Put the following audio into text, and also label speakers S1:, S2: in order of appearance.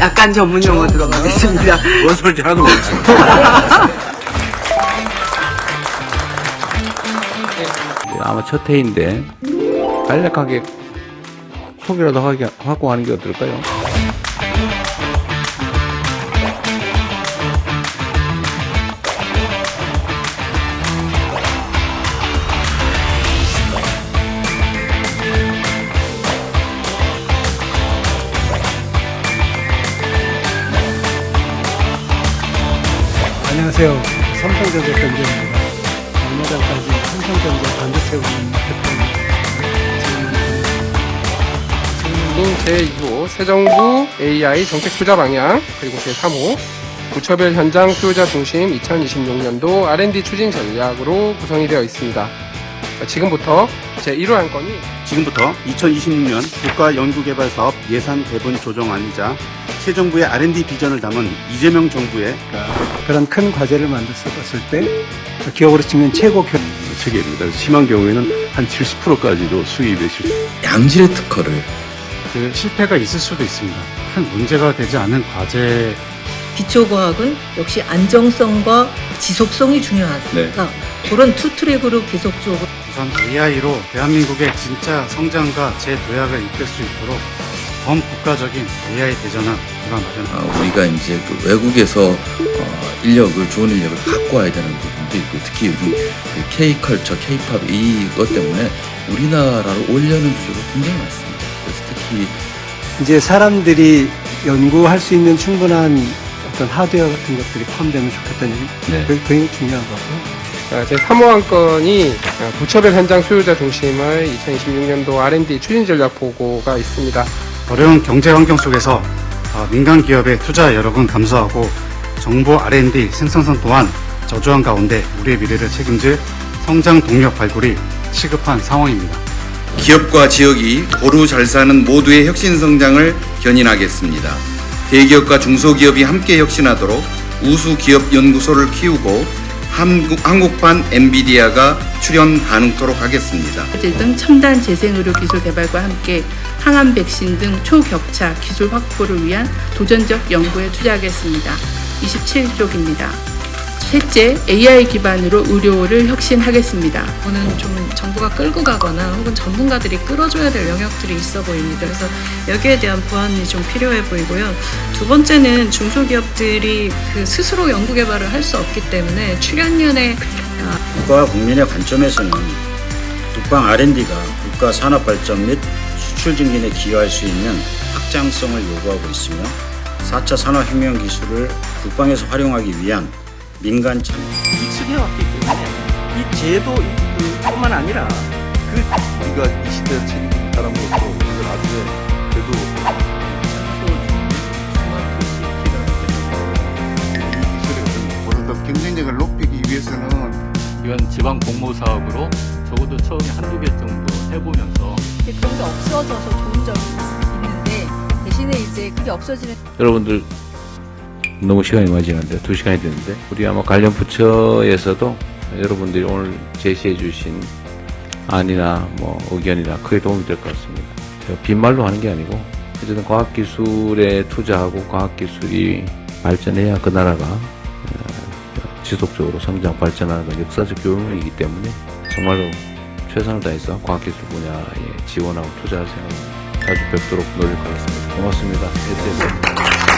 S1: 약간 전문 용어 들어가겠습니다.
S2: 뭔 소리인지 하나도 모르지.
S3: 아마 첫 해인데 간략하게 소개라도 하게, 하고 하는 게 어떨까요?
S4: 안녕하세요. 삼성전자 변재입니다. 얼마 전까지 삼성전자 반도체 운영 대표입니다.
S5: 제2호 새정부 AI 정책 투자 방향 그리고 제3호 부처별 현장 수요자 중심 2026년도 R&D 추진 전략으로 구성이 되어 있습니다. 지금부터 제1호 안건이
S2: 지금부터 2026년 국가연구개발사업 예산 배분 조정안이자 새 정부의 R&D 비전을 담은 이재명 정부의
S4: 그런 큰 과제를 만들었을 때 기업으로 치면 최고 교
S6: 체계입니다. 심한 경우에는 한 70%까지도 수입의 실수.
S7: 양질의 특허를
S8: 그 실패가 있을 수도 있습니다. 큰 문제가 되지 않은 과제
S9: 기초과학은 역시 안정성과 지속성이 중요하다. 그런 투 트랙으로 계속적으로
S8: 우선 AI로 대한민국의 진짜 성장과 재도약을 이끌 수 있도록 범 국가적인 AI 대전환 기반 마련.
S7: 어, 우리가 이제 그 외국에서 어, 인력을 좋은 인력을 갖고 와야 되는 부분도 있고 특히 요즘 그 K-컬처, K-팝 이것 때문에 우리나라로 올려는 수가 굉장히 많습니다. 그래서 특히
S4: 이제 사람들이 연구할 수 있는 충분한 어떤 하드웨어 같은 것들이 포함되면 좋겠다는 얘기.
S3: 네.
S4: 그게 굉장히 중요한 거고.
S5: 제3호 안 건이 어, 부처별 현장 수요자 중심의 2026년도 R&D 추진 전략 보고가 있습니다.
S8: 어려운 경제 환경 속에서 어, 민간 기업의 투자 여력은 감소하고 정보 R&D 생산성 또한 저조한 가운데 우리의 미래를 책임질 성장 동력 발굴이 시급한 상황입니다.
S7: 기업과 지역이 고루 잘 사는 모두의 혁신 성장을 견인하겠습니다. 대기업과 중소기업이 함께 혁신하도록 우수 기업 연구소를 키우고 한국, 한국판 엔비디아가 출연 가능토록 하겠습니다.
S9: 등 첨단 재생의료 기술 개발과 함께 항암 백신 등 초격차 기술 확보를 위한 도전적 연구에 투자하겠습니다. 27쪽입니다. 셋째, AI 기반으로 의료를 혁신하겠습니다.
S10: 저는 좀 정부가 끌고 가거나 혹은 전문가들이 끌어줘야 될 영역들이 있어 보입니다. 그래서 여기에 대한 보완이 좀 필요해 보이고요. 두 번째는 중소기업들이 그 스스로 연구 개발을 할 수 없기 때문에 출연연의
S11: 국가와 국민의 관점에서는 국방 R&D가 국가 산업 발전 및 수출 증진에 기여할 수 있는 확장성을 요구하고 있으며 4차 산업혁명 기술을 국방에서 활용하기 위한 민간 참여.
S2: 익숙해왔기 때문에 이 제도 뿐만 아니라 그 우리가 이 시대를 책임진 사람으로서 우리가 나중에 그래도
S6: 경쟁력을 높이기 위해서는
S8: 이건 지방 공모 사업으로 적어도 처음에 한두 개 정도 해보면서
S10: 그런 게 없어져서 좋은 점이 있는데 대신에 이제 그게 없어지는
S3: 여러분들 너무 시간이 많이 지났는데 두 시간이 됐는데 우리 아마 관련 부처에서도 여러분들이 오늘 제시해 주신 안이나 뭐 의견이나 크게 도움이 될 것 같습니다. 제가 빈말로 하는 게 아니고 어쨌든 과학기술에 투자하고 과학기술이 발전해야 그 나라가 어, 지속적으로 성장 발전하는 건 역사적 교훈이기 때문에 정말로 최선을 다해서 과학기술 분야에 예, 지원하고 투자하세요. 자주 뵙도록 노력하겠습니다. 고맙습니다. s s 입니다